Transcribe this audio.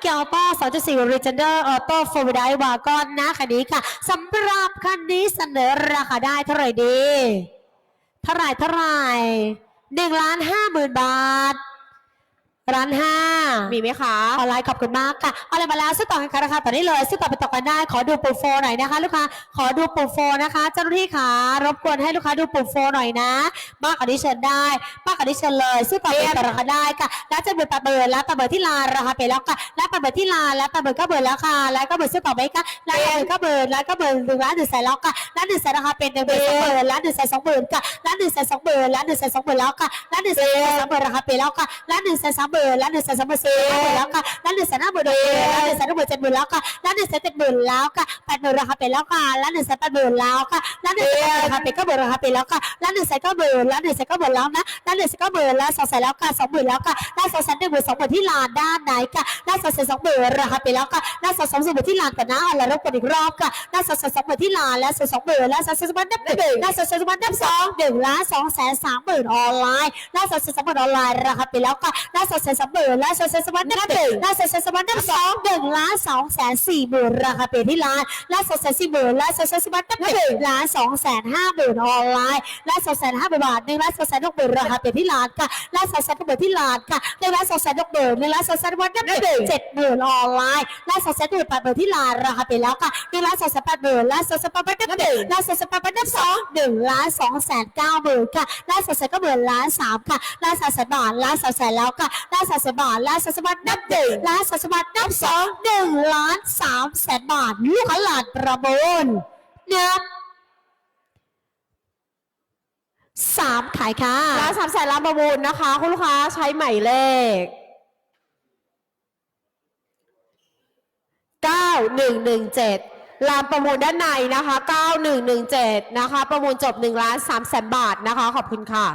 เกียวป้า2.4 Regener Auto f o r w d i v a g o n นะคันนี้ค่ะสำหรับคันนี้เสนอราคาได้เท่าไหร่ดีเท่าไหร่เท่าไหร่หนึ่งล้านห้าหมื่นบาทร้านห้า มีไหมคะ ออนไลน์ขอบคุณมากค่ะเอาอะไรมาแล้วซื้อต่อกันค่ะราคาต่อได้เลยซื้อต่อไปต่อกันได้ ขอดูปุ่มโฟหน่อยนะคะ ลูกค้าขอดูปุ่มโฟนะคะ เจ้าหน้าที่ขารบกวนให้ลูกค้าดูปุ่มโฟหน่อยนะ มากกว่านี้เชิญได้ มากกว่านี้เชิญเลยซื้อต่อไปต่อราคาได้ค่ะแล้วจะเบิดปะเบิดแล้วปะเบิดที่ลาราคาไปแล้วค่ะแล้วปะเบิดที่ลาแล้วปะเบิดก็เบิดแล้วค่ะแล้วก็เบิดซื้อต่อไปค่ะแล้วเบิดก็เบิดแล้วก็เบิดหนึ่งล้านหนึ่งแสนแล้วค่ะแล้วหนึ่งแสนราคาเป็นหนึ่งหมื่นสองหมื่นแล้วหนึ่งแสนสองหมื่นค่ะแล้วหนึ่งแสนสองหมื่นแล้วหนึ่งแสนสองหมื่นแล้วค่ะแล้วหนึ่งแสนสองหมื่นราคาไปแล้วค่ะแล้วหนึ่งแสนสามหมื่นแล้วหนึ่งแสนสามหมื่นสีนแล้วค่ะล้วหนึ่งแสนห้าหมื่นแล้วหนึ่งแสนห้าหมื่นเจ็ดหมื่นแล้วค่ะล้วหนึ่งแสนเจ็ดหมื่นแล้วค่ะแปดหมื่นราคาไปแล้วค่ะล้วหนึ่งแสนแปดหมื่นแล้วค่ะล้วหนึ่งแสนราคาเป็นก็หมื่นราคาไปแล้วค่ะล้วหนึ่งแสนเก็หมื่นล้วหนึ่งแสนเก็หมื่นแล้วนะล้วหนึ่งแสนเก็หมื่นแล้วสองแสนแล้วค่ะสองหมื่นแล้วค่ะล้วสองแสนหนึ่งหมื่นสองหมื่นที่ลานด้านไหนค่ะล้วสองแสนสองหมื่นราคาไปแล้วค่ะล้วสองสองหมื่นที่ลานก่อนนะเอาละรบกันอีกรอบค่ะล้วสองแสนสองหมื่นที่ลานแล้วสองสองหมื่นแล้วสองแสนสองหมื่นนับหนึ่งล้วสองแสนสองหมื่นนับสองหนึ่งล้านสองแสนสามหมื่นออนไลน์ล้วสองแสนสองหมื่นออนไลน์ราคาไปแล้วค่ะล้วสองแสนสองหมื่นล้วสองแสนสองหมื่นนับหนึ่งแล้วสองแสนสองหมื่นนับสองหนึ่งล้านสองแสนสี่หมื่นราคาเป็นที่ลานแล้วสองแสนสี่หมื่นแล้วสองแสนสองหมื่นนับหนึ่งล้านสองแสนห้าหมื่นออนไลน์และสองแสนห้าหมื่นบาทหนึ่งล้านสองแสนหกหมื่นราคาเป็นที่ลานค่ะและสองแสนหกหมื่นที่ลานค่ะหนึ่งล้านสองแสนหกหมื่นหนึ่งล้านสองแสนวันนับหนึ่งเจ็ดหมื่นออนไลน์และสองแสนหมื่นแปดหมื่นที่ลานราคาไปแล้วค่ะหนึ่งล้านสองแสนแปดหมื่นและสองแสนแปดหมื่นนับหนึ่งและสองแสนแปดหมื่นนับสองหนึ่งล้านสองแสนเก้าหมื่นค่ะและสองแสนเก้าหมื่นล้านสามค่ะและสองแสนบาทและสองแสนแล้วค่ะและสองแสนบาทและสองแสนบาทนับหนึ่งและสองแสนบาทนับสองหนึ่งล้านสามแสนบาทลูกค้าหลานประมูลนับสามขายค่ะร้านสามแสนล้านประมูลนะคะ คุณลูกค้าใช้หมายเลข9117ลานประมูลด้านในนะคะ 9117 นะคะ ประมูลจบ1ล้าน3แสนบาทนะคะ ขอบคุณค่ะ